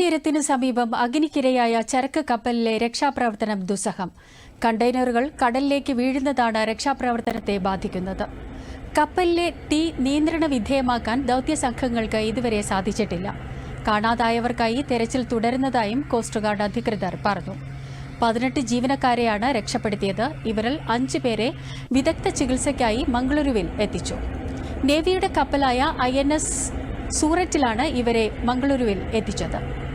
തീരത്തിനു സമീപം അഗ്നിക്കിരയായ ചരക്ക് കപ്പലിലെ രക്ഷാപ്രവർത്തനം ദുസ്സഹം. കണ്ടെയ്നറുകൾ കടലിലേക്ക് വീഴുന്നതാണ് രക്ഷാപ്രവർത്തനത്തെ ബാധിക്കുന്നത്. കപ്പലിലെ തീ നിയന്ത്രണ വിധേയമാക്കാൻ ദൗത്യസംഘങ്ങൾക്ക് ഇതുവരെ സാധിച്ചിട്ടില്ല. കാണാതായവർക്കായി തെരച്ചിൽ തുടരുന്നതായും കോസ്റ്റ് ഗാർഡ് അധികൃതർ പറഞ്ഞു. പതിനെട്ട് ജീവനക്കാരെയാണ് രക്ഷപ്പെടുത്തിയത്. ഇവരിൽ അഞ്ചു പേരെ വിദഗ്ധ ചികിത്സയ്ക്കായി മംഗളൂരുവിൽ എത്തിച്ചു. നേവിയുടെ കപ്പലായ ഐ സൂററ്റിലാണ് ഇവരെ മംഗളൂരുവിൽ എത്തിച്ചത്.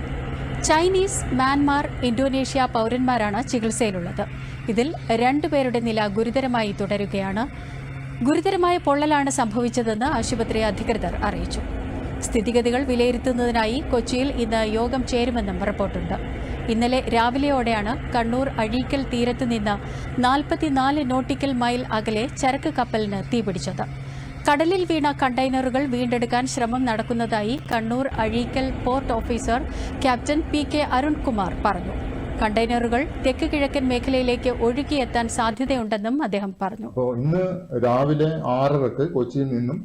ചൈനീസ് മ്യാൻമാർ ഇന്തോനേഷ്യ പൗരന്മാരാണ് ചികിത്സയിലുള്ളത്. ഇതിൽ രണ്ടുപേരുടെ നില ഗുരുതരമായി തുടരുകയാണ്. ഗുരുതരമായ പൊള്ളലാണ് സംഭവിച്ചതെന്ന് ആശുപത്രി അധികൃതർ അറിയിച്ചു. സ്ഥിതിഗതികൾ വിലയിരുത്തുന്നതിനായി കൊച്ചിയിൽ ഇന്ന് യോഗം ചേരുമെന്നും റിപ്പോർട്ടുണ്ട്. ഇന്നലെ രാവിലെയോടെയാണ് കണ്ണൂർ അഴീക്കൽ തീരത്ത് നിന്ന് നാൽപ്പത്തിനാല് നോട്ടിക്കൽ മൈൽ അകലെ ചരക്ക് കപ്പലിന് തീപിടിച്ചത്. കടലിൽ വീണ കണ്ടെയ്നറുകൾ വീണ്ടെടുക്കാൻ ശ്രമം നടക്കുന്നതായി Kannur Azhikkal port officer captain P K Arunkumar പറഞ്ഞു. കണ്ടെയ്നറുകൾ തെക്ക് കിഴക്കൻ മേഖലയിലേക്ക് ഒഴുകിയെത്താൻ സാധ്യതയുണ്ടെന്നും അദ്ദേഹം പറഞ്ഞു. ഇന്ന് രാവിലെ ആറരക്ക് കൊച്ചിയിൽ നിന്നും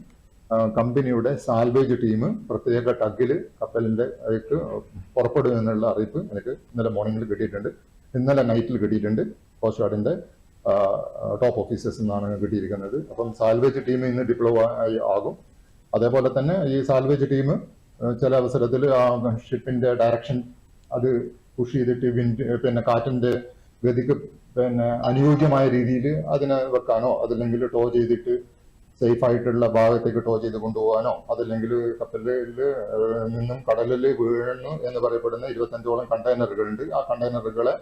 കമ്പനിയുടെ സാൽവേജ് ടീം പ്രത്യേക ടഗിൽ കപ്പലിന്റെ ആയിട്ട് പുറപ്പെടുമെന്നുള്ള അറിയിപ്പ് എനിക്ക് ഇന്നലെ മോർണിംഗിൽ കിട്ടിയിട്ടുണ്ട്. ഇന്നലെ നൈറ്റിൽ കിട്ടിയിട്ടുണ്ട്. കോസ്റ്റ് ഗാർഡിന്റെ ടോപ്പ് ഓഫീസേഴ്സ് നിന്നാണ് കിട്ടിയിരിക്കുന്നത്. അപ്പം സാൽവേജ് ടീം ഇന്ന് ഡിപ്ലോ ആയി ആകും. അതേപോലെ തന്നെ ഈ സാൽവേജ് ടീം ചില അവസരത്തിൽ ആ ഷിപ്പിന്റെ ഡയറക്ഷൻ അത് പുഷ് ചെയ്തിട്ട് വിൻഡ് പിന്നെ കാറ്റിന്റെ ഗതിക്ക് പിന്നെ അനുയോജ്യമായ രീതിയിൽ അതിനെ വെക്കാനോ അതല്ലെങ്കിൽ ടോ ചെയ്തിട്ട് സേഫ് ആയിട്ടുള്ള ഭാഗത്തേക്ക് ടോ ചെയ്ത് കൊണ്ടുപോകാനോ അതല്ലെങ്കിൽ കപ്പലിൽ നിന്നും കടലിൽ വീഴുന്നു എന്ന് പറയപ്പെടുന്ന ഇരുപത്തഞ്ചോളം കണ്ടെയ്നറുകളുണ്ട് ആ കണ്ടെയ്നറുകളെ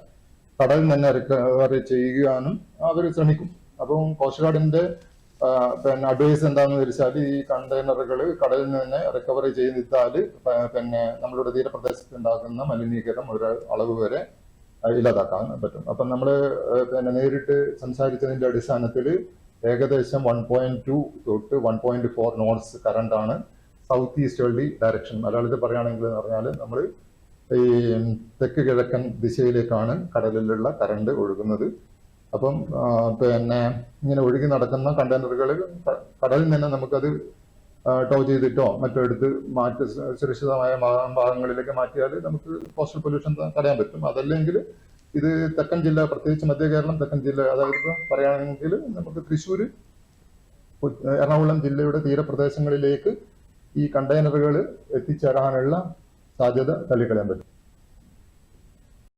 കടലിൽ തന്നെ റിക്കവറി ചെയ്യുകയാണ് അവർ ശ്രമിക്കും. അപ്പം കോസ്റ്റ് ഗാർഡിന്റെ പിന്നെ അഡ്വൈസ് എന്താണെന്ന് വെച്ചാൽ ഈ കണ്ടെയ്നറുകൾ കടലിൽ നിന്ന് റിക്കവറി ചെയ്താൽ പിന്നെ നമ്മളുടെ തീരപ്രദേശത്ത് ഉണ്ടാകുന്ന മലിനീകരണം ഒരു അളവ് വരെ ഇല്ലാതാക്കാൻ പറ്റും. അപ്പം നമ്മൾ പിന്നെ നേരിട്ട് സംസാരിച്ചതിന്റെ അടിസ്ഥാനത്തിൽ ഏകദേശം വൺ പോയിന്റ് ടു തൊട്ട് one point four knots current ആണ് സൗത്ത് ഈസ്റ്റേർലി ഡയറക്ഷൻ മലയാളത്തിൽ പറയുകയാണെങ്കിൽ എന്ന് പറഞ്ഞാൽ നമ്മൾ ഈ തെക്ക് കിഴക്കൻ ദിശയിലേക്കാണ് കടലിലുള്ള കറണ്ട് ഒഴുകുന്നത്. അപ്പം പിന്നെ ഇങ്ങനെ ഒഴുകി നടക്കുന്ന കണ്ടെയ്നറുകളിൽ കടലിൽ നിന്ന് നമുക്കത് ടോ ചെയ്തിട്ടോ മറ്റോ എടുത്ത് മാറ്റി സുരക്ഷിതമായ ഭാഗങ്ങളിലേക്ക് മാറ്റിയാൽ നമുക്ക് കോസ്റ്റൽ പൊല്യൂഷൻ തടയാൻ പറ്റും. അതല്ലെങ്കിൽ ഇത് തെക്കൻ ജില്ല പ്രത്യേകിച്ച് മധ്യ കേരളം തെക്കൻ ജില്ല അതായത് പറയുകയാണെങ്കിൽ നമുക്ക് തൃശ്ശൂർ എറണാകുളം ജില്ലയുടെ തീരപ്രദേശങ്ങളിലേക്ക് ഈ കണ്ടെയ്നറുകൾ എത്തിച്ചേരാനുള്ള സാധ്യത തള്ളിക്കളയാൻ പറ്റും.